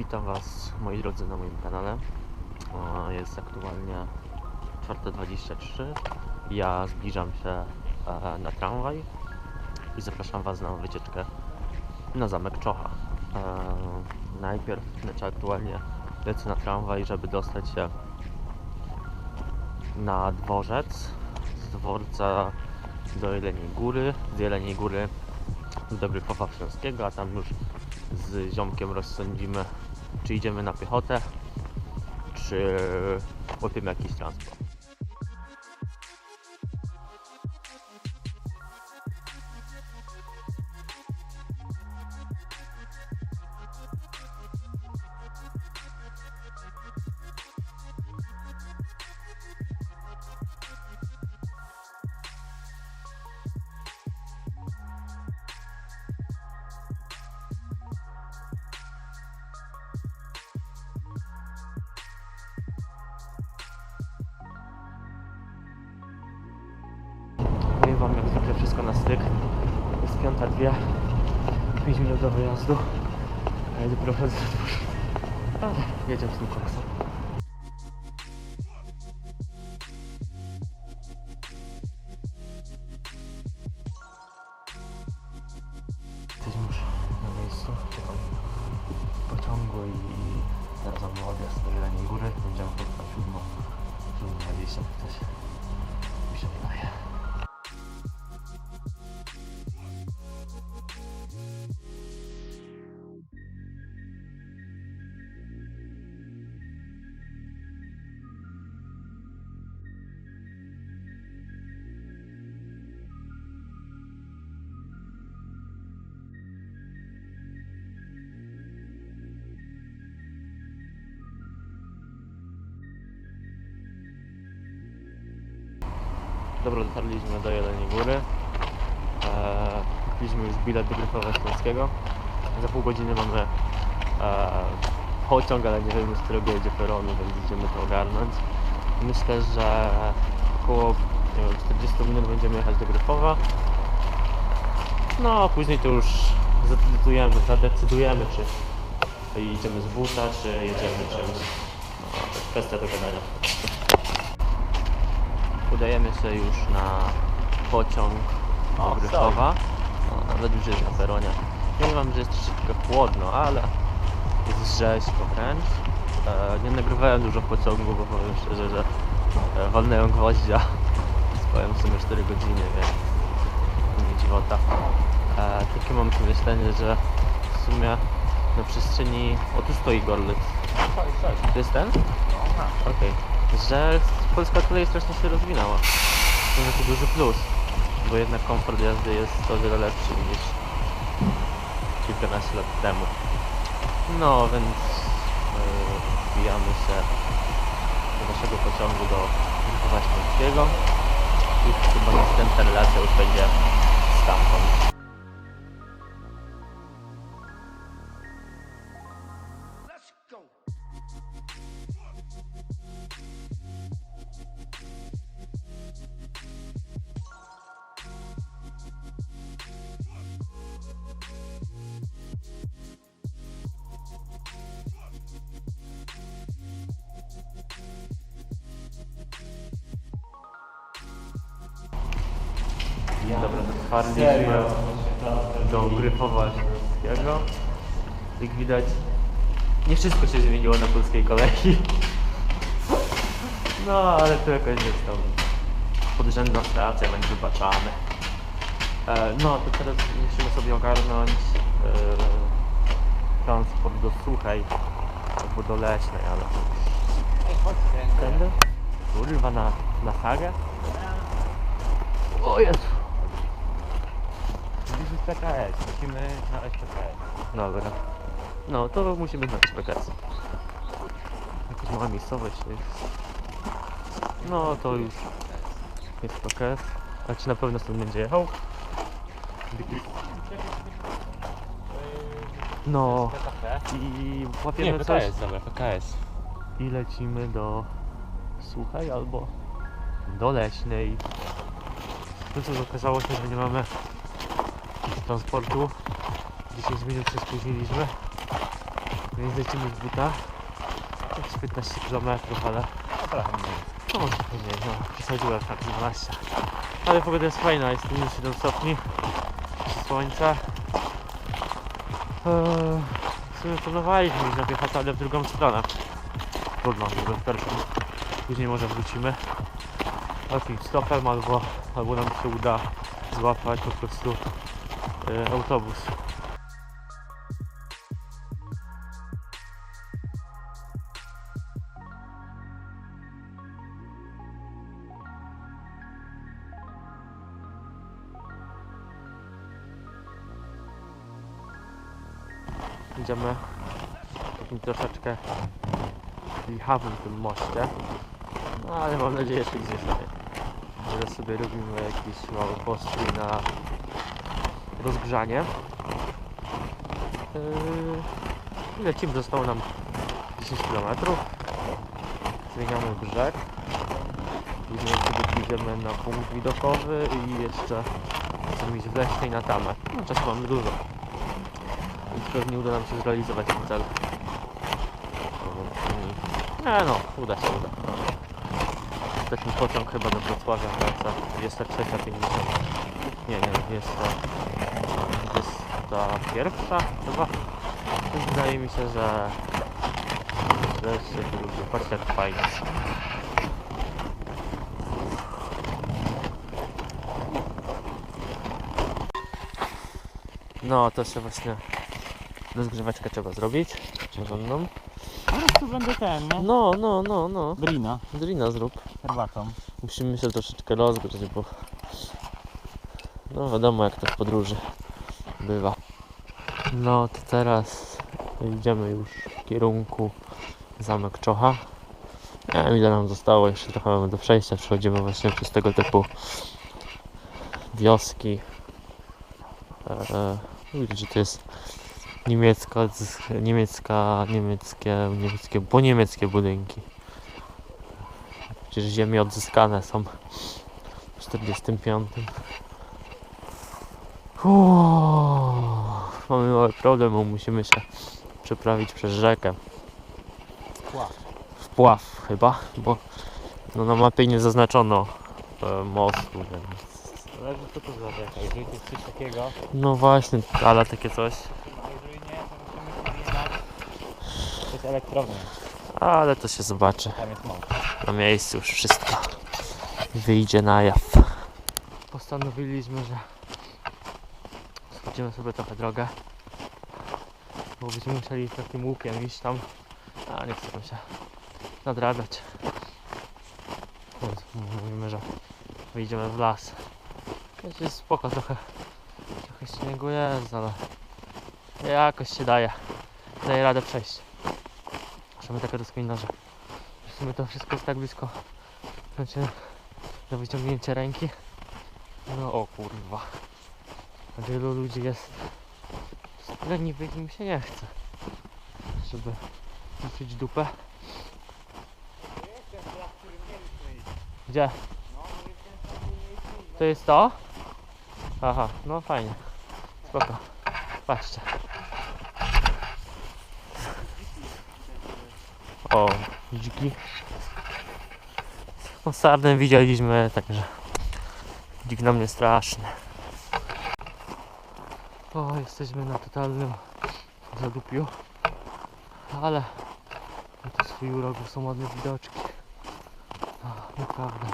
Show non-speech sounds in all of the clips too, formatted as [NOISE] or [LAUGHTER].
Witam Was moi drodzy na moim kanale. Jest aktualnie 4.23. Ja zbliżam się e, na tramwaj i zapraszam Was na wycieczkę na zamek Czocha. E, Najpierw, znaczy aktualnie lecę na tramwaj, żeby dostać się na dworzec. Z dworca do Jeleniej Góry, z Jeleniej Góry do Dobrychowa Śląskiego, a tam już z ziomkiem rozsądzimy, czy idziemy na piechotę, czy łapiemy jakiś transport. Wszystko na styk. Jest piąta dwie, 5 minut do wyjazdu. Ja dopiero wchodzę do dworza. Ale jedziemy z tym koksem. Dobra, dotarliśmy do Jeleniej Góry. Eee, kupiliśmy już bilet do Gryfowa Śląskiego. Za pół godziny mamy eee, pociąg, ale nie wiemy z którego jedzie peronu, więc idziemy to ogarnąć. Myślę, że około wiem, 40 minut będziemy jechać do Gryfowa. No, a później to już zadecydujemy, zadecydujemy czy idziemy z buta, czy jedziemy czymś. No, to jest kwestia dogadania. Udajemy się już na pociąg do Gryfowa. No, nawet już jest na peronie. Nie wam, że jest troszeczkę chłodno, ale jest rzeźko wręcz. E, nie nagrywałem dużo w pociągu, bo powiem szczerze, że e, walnęłem gwoździa. Spałem w sumie 4 godziny, więc nie dziwota. E, takie mam przemyślenie, że w sumie na przestrzeni... O, tu stoi Gorlet. To jest ten? Okej. Że polska kolej strasznie się rozwinęła. To jest duży plus, bo jednak komfort jazdy jest o wiele lepszy niż kilkanaście lat temu. No więc yy, wbijamy się do naszego pociągu do Śląskiego i chyba następna relacja już będzie stamtąd. Dobra, dotarliśmy do Gryfowa Śląskiego. Jak widać, nie wszystko się zmieniło na polskiej kolei. No, ale to jakoś jest tam podrzędna stacja, więc wybaczamy. E, no, to teraz musimy sobie ogarnąć e, transport do Suchej albo do Leśnej, ale tędy? Kurwa, na, na sagę? O Jezu! PKS, musimy znaleźć PKS. Dobra. No, to musimy znaleźć PKS. Jakaś mała miejscowość jest. No, to już jest PKS. A czy na pewno stąd będzie jechał? No, PKP? i łapiemy Nie, coś PKS, dobra, PKS. i lecimy do Suchej albo do Leśnej. No cóż, okazało się, że nie mamy transportu. 10 minut się spóźniliśmy. Więc lecimy z buta. Jakieś 15 km, ale trochę mniej. no może później, no przesadziłem tak 12. Ale pogoda jest fajna, jest minus 7 stopni. Słońce. Eee, w sumie planowaliśmy iść na piechotę, ale w drugą stronę. Trudno, żeby w pierwszą. Później może wrócimy jakimś stopem albo, albo nam się uda złapać po prostu autobus. Idziemy takim troszeczkę jechawym tym moście. No ale mam nadzieję, że gdzieś dalej. Teraz sobie robimy jakiś mały postój na rozgrzanie. Yy, lecimy, zostało nam 10 km. Zmieniamy brzeg. Później sobie pójdziemy na punkt widokowy i jeszcze chcemy iść w i na Tamę. No, czasu mamy dużo. Więc pewnie uda nam się zrealizować ten cel. Nie no, uda się, uda. Ostatni pociąg chyba do Wrocławia wraca 23.50. Nie, nie, jest to 21 chyba. Więc wydaje mi się, że że się ludzie. Patrzcie jak fajnie. No to się właśnie rozgrzeweczkę trzeba zrobić. Porządną. No tu będę ten, nie? No, no, no, no. Drina. Drina zrób. Herbatą. Musimy się troszeczkę rozgrzeć, bo no wiadomo jak to w podróży bywa. No to teraz idziemy już w kierunku Zamek Czocha. Nie wiem ile nam zostało, jeszcze trochę mamy do przejścia. Przechodzimy właśnie przez tego typu wioski. Eee, widzicie, to jest niemiecka, niemiecka, niemieckie, niemieckie, po niemieckie budynki. Przecież ziemie odzyskane są w 45. Uuu, mamy mały problem, bo musimy się przeprawić przez rzekę. Wpław. Wpław chyba, bo no, na mapie nie zaznaczono e, mostu, więc... Zależy co to za rzeka. Jeżeli to jest coś takiego, No właśnie, ale takie coś. jeżeli nie, to musimy się znać. To jest elektrownia. Ale to się zobaczy. Tam jest most. Na miejscu już wszystko wyjdzie na jaw. Postanowiliśmy, że skrócimy sobie trochę drogę. Bo byśmy musieli takim łukiem iść tam. A nie chcę tam się nadrabiać. Więc mówimy, że wyjdziemy w las. Więc jest spoko, trochę, trochę śniegu jest, ale jakoś się daje. Daje radę przejść. Możemy taka rozkmina, że w sumie to wszystko jest tak blisko znaczy, do wyciągnięcia ręki. No o kurwa. Wielu ludzi jest leniwych im się nie chce. Żeby liczyć dupę. Gdzie? To jest to? Aha, no fajnie. Spoko. Patrzcie. O, dziki. No sarnę widzieliśmy, także dzik nam nie straszny. O, jesteśmy na totalnym zadupiu. Ale na to swój urok są ładne widoczki. O, naprawdę.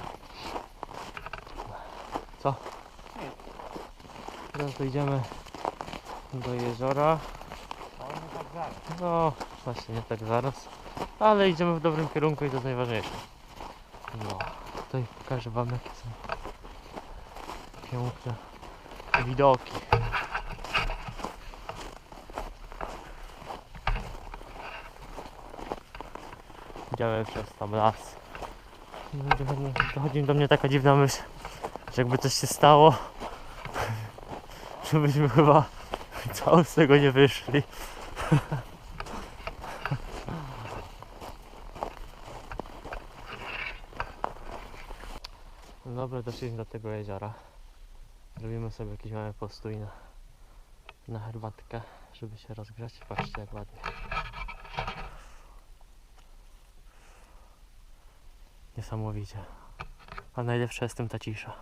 Co? Teraz dojdziemy do jeziora. No, właśnie nie tak zaraz. Ale idziemy w dobrym kierunku i to jest najważniejsze. No, tutaj pokażę wam jakie są piękne widoki. Idziemy przez tam las. Dochodzi- do mnie taka dziwna myśl, że jakby coś się stało, [LAUGHS] żebyśmy chyba [LAUGHS] cały z tego nie wyszli. [LAUGHS] No Dobra, doszliśmy do tego jeziora. Robimy sobie jakiś mały postój na, na herbatkę, żeby się rozgrzać. Patrzcie jak ładnie. Niesamowicie. A najlepsza jest tym ta cisza.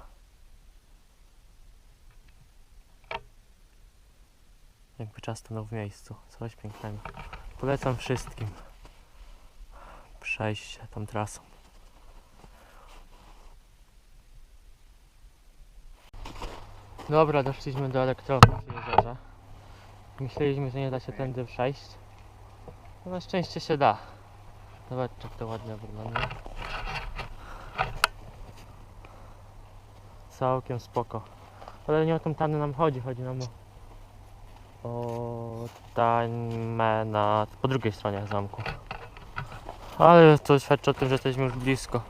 Jakby czas stanął w miejscu. Coś pięknego. Polecam wszystkim przejść się tą trasą. Dobra, doszliśmy do elektrowni w jeziorze. Myśleliśmy, że nie da się tędy przejść. No na szczęście się da. Zobaczcie, jak to ładnie wygląda. Całkiem spoko. Ale nie o tą tanę nam chodzi, chodzi nam o, o tańmę na, po drugiej stronie zamku. Ale to świadczy o tym, że jesteśmy już blisko.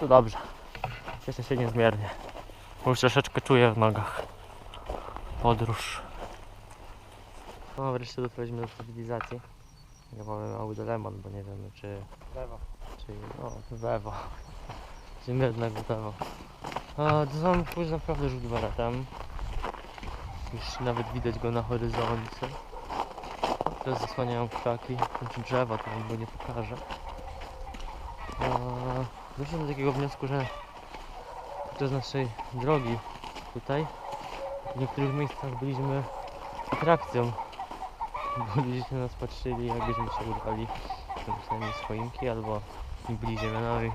To dobrze. Cieszę się niezmiernie. Bo Już troszeczkę czuję w nogach. Podróż. No wreszcie dotarliśmy do stabilizacji. Ja mamy mały dylemat, bo nie wiemy czy... Lewo. czy... no, wewo. Ziemia jednak wewo. A zamku jest naprawdę rzut baratem. Już nawet widać go na horyzoncie. Teraz zasłaniają krzaki, znaczy drzewa, to wam go nie pokażę. A, doszedłem do takiego wniosku, że podczas naszej drogi tutaj w niektórych miejscach byliśmy atrakcją. Bo ludzie się na nas patrzyli, jakbyśmy się na przynajmniej swoimki albo byli ziemianami.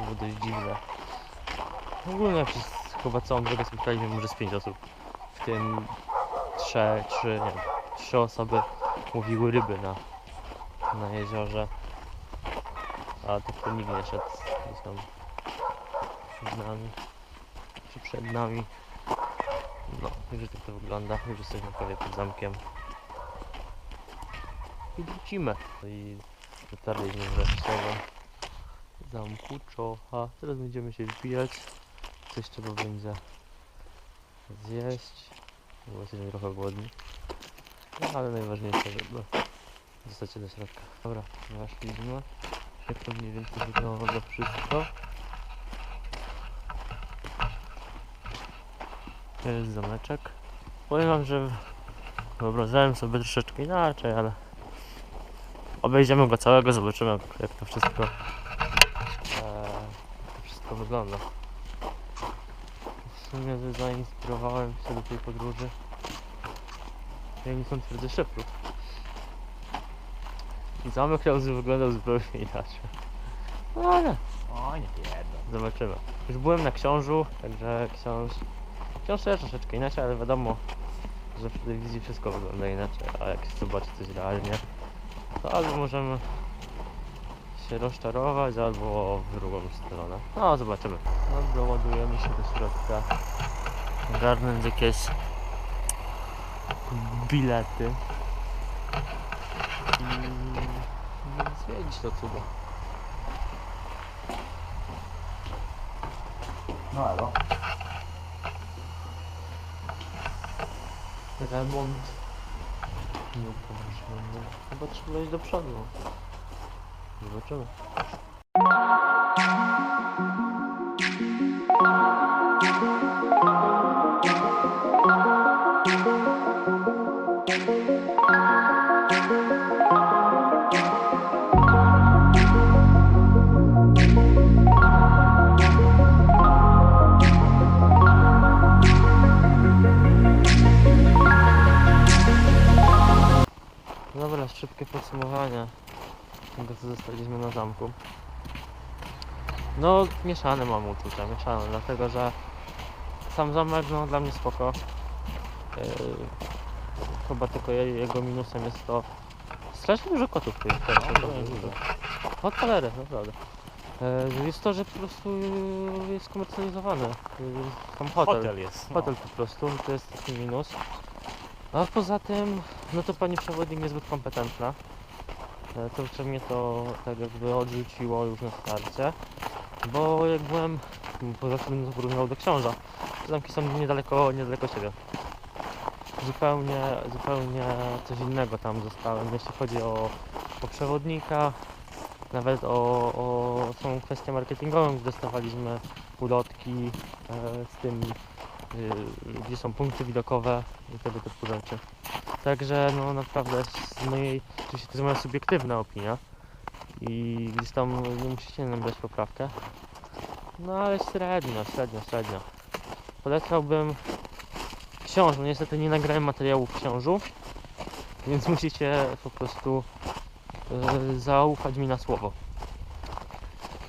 Było dość dziwne. Ogólnie przez chyba całą drogę spotkaliśmy może z pięć osób. W tym trzech, trzy, nie wiem, trzy osoby łowiły ryby na, na jeziorze. A tak to nikt nie szedł gdzieś tam przed nami. Czy przed nami. No, już tak to wygląda. Już jesteśmy prawie pod zamkiem. I wrócimy. I dotarliśmy wreszcie zamku Czocha. Teraz będziemy się wbijać. Coś trzeba będzie zjeść. Bo jesteśmy trochę głodni. No ale najważniejsze, żeby dostać do środka. Dobra, weszliśmy. Jak to mniej więcej wygląda wszystko. To jest zameczek. Powiem wam, że wyobrażałem sobie troszeczkę inaczej, ale obejdziemy go całego, zobaczymy jak to wszystko to wygląda. W sumie zainspirowałem się do tej podróży tajemnicą twierdzy szyfrów. I zamek miał wyglądał zupełnie inaczej. No ale O, nie pierdol. Zobaczymy. Już byłem na książu, także książ... Książ też troszeczkę inaczej, ale wiadomo, że w telewizji wszystko wygląda inaczej, a jak się zobaczy coś realnie, to albo możemy się rozczarować, albo w drugą stronę. No, zobaczymy. Dobra, ładujemy się do środka. Garnąć jakieś bilety. I zwiedzić to cudo. No elo. Remont. Nie pomyślałem. Chyba trzeba iść do przodu. Zobaczymy. Dobra, szybkie podsumowanie tego co zostaliśmy na zamku. No, mieszane mam uczucia, mieszane, dlatego że sam zamek, no dla mnie spoko. Yy, chyba tylko je- jego minusem jest to strasznie dużo kotów No, dużo. dużo. Od kalery, naprawdę. Yy, jest to, że po prostu jest komercjalizowany. Yy, tam hotel. Hotel jest. No. Hotel po prostu, to jest taki minus. A poza tym, no to pani przewodnik niezbyt kompetentna. E, To jeszcze mnie to tak jakby odrzuciło już na starcie. Bo jak byłem, poza tym będę porównywał do książa. te Zamki są niedaleko, niedaleko siebie. Zupełnie, zupełnie coś innego tam zostałem, jeśli chodzi o, o przewodnika, nawet o, o tą kwestię marketingową, gdzie dostawaliśmy ulotki e, z tym y, gdzie są punkty widokowe i tego typu rzeczy. Także no naprawdę z mojej, oczywiście to jest moja subiektywna opinia, i gdzieś tam nie musicie nam brać poprawkę. No ale średnio, średnio, średnio. Polecałbym książ, no niestety nie nagrałem materiałów książu, więc musicie po prostu e, zaufać mi na słowo.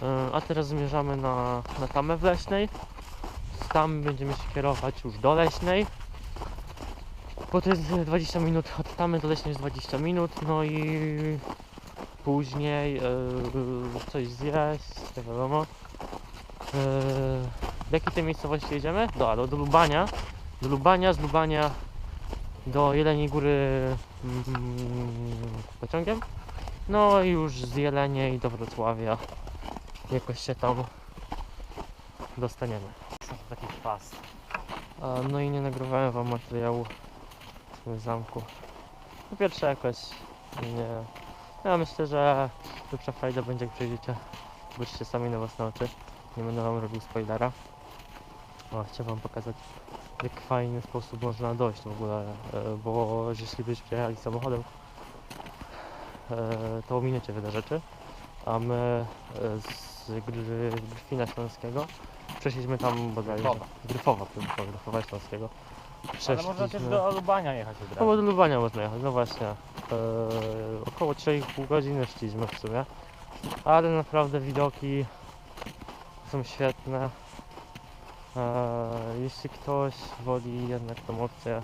E, a teraz zmierzamy na, na tamę w Leśnej. Tam będziemy się kierować już do Leśnej. Bo to jest 20 minut, od tamy do Leśnej jest 20 minut, no i później e, coś zjeść, nie wiadomo. E, w jakiej tej miejscowości jedziemy? Do, do, do Lubania. Do Lubania, z Lubania do Jeleniej Góry mm, pociągiem. No i już z Jeleniej do Wrocławia jakoś się tam dostaniemy. Taki kwas. A, no i nie nagrywałem wam materiału tym zamku. Po pierwsze jakoś nie... Ja myślę, że lepsza frajda będzie jak przejdziecie, zobaczycie sami na własne oczy. Nie będę wam robił spoilera. O, chciałem wam pokazać w jak fajny sposób można dojść w ogóle, e, bo jeśli byście przyjechali samochodem, e, to ominiecie wiele rzeczy, a my e, z Gry- Gryfina Śląskiego przeszliśmy tam. Gryfowa. Gryfowa, Gryfowa, Gryfowa Śląskiego. Ale można też do Lubania jechać od No razu. bo do Lubania można jechać, no właśnie. Eee, około 3,5 godziny szliśmy w sumie. Ale naprawdę widoki są świetne. Eee, jeśli ktoś woli jednak tą opcję,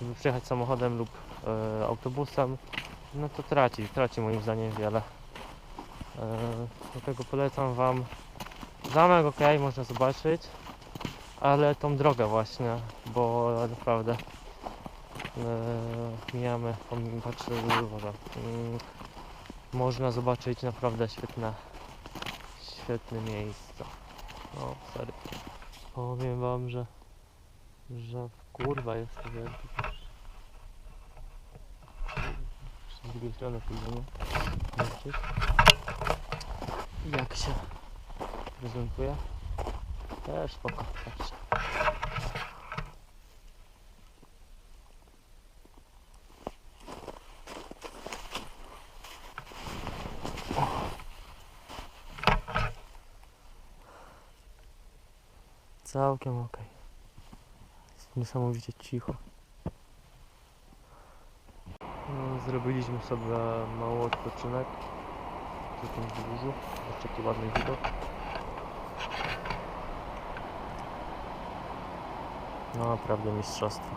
żeby przyjechać samochodem lub e, autobusem, no to traci, traci moim zdaniem wiele. Dlatego polecam Wam zamek, ok, można zobaczyć, ale tą drogę właśnie, bo naprawdę e, mijamy, patrzę, może, mm, można zobaczyć naprawdę świetne, świetne miejsca. No, sorry. Powiem wam, że, że kurwa jest to wielki. Z drugiej strony pójdziemy. Jak się prezentuje? Też spoko, patrzcie. Całkiem ok. Jest niesamowicie cicho. No, zrobiliśmy sobie mały odpoczynek przy tym wzgórzu. Jeszcze taki ładny widok. No naprawdę mistrzostwo.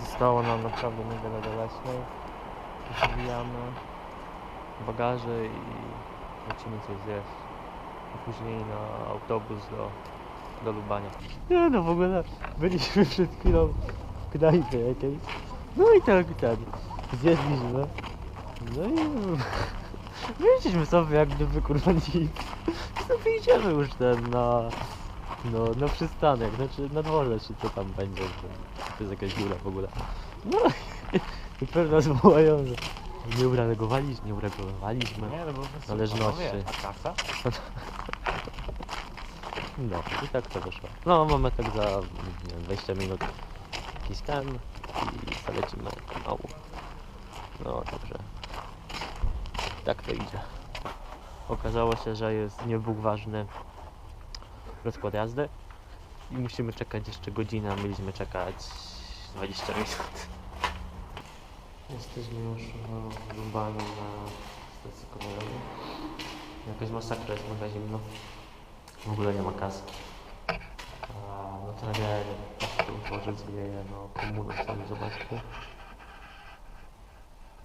Zostało nam naprawdę niewiele do leśnej. Zbijamy bagaże i lecimy coś zjeść. A później na autobus do, do Lubania. Nie no w ogóle byliśmy przed chwilą w knajpie jakiejś. No i tak ten. Zjedliśmy. No i wyjdziemy sobie jak gdyby kurwa nic. No i idziemy już ten na no, na przystanek, znaczy na dworze czy co tam będzie. To, jest jakaś góra w ogóle. No [LAUGHS] i pewno nas wołają, że nie uregulowaliśmy, nie uregulowaliśmy. Nie, no bo po prostu Należności. panowie, Kasa? [LAUGHS] No i tak to wyszło. No mamy tak za nie wiem, 20 minut jakiś ten i zalecimy pomału. No także tak to idzie. Okazało się, że jest niebóg ważny rozkład jazdy i musimy czekać jeszcze godzinę, mieliśmy czekać 20 minut. Jesteśmy już w Lubaniu na stacji kolejowej. Jakaś masakra jest mega zimno. W ogóle nie ma kas. A, no tragedia, po prostu dworzec wieje, no komunę sami zobaczcie.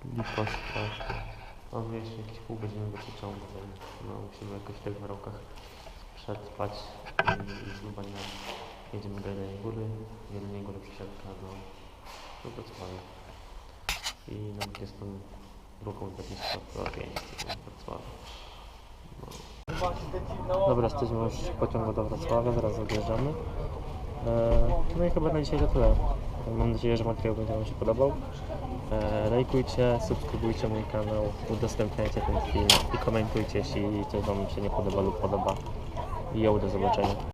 Lipa straszna. Mam jeszcze jakieś pół godziny przeciągu, więc no musimy jakoś w tych warunkach przetrwać i, z Lubania jedziemy do Jeleniej Góry, Jeleniej Góry przesiadka do, Wrocławia. I na 22 25 do Wrocławia. No. Dobra, jesteśmy już w pociągu do Wrocławia, zaraz odjeżdżamy. E, no i chyba na dzisiaj to tyle. Mam nadzieję, że materiał będzie Wam się podobał. E, lajkujcie, subskrybujcie mój kanał, udostępniajcie ten film i komentujcie, jeśli coś Wam się nie podoba lub podoba. I do zobaczenia.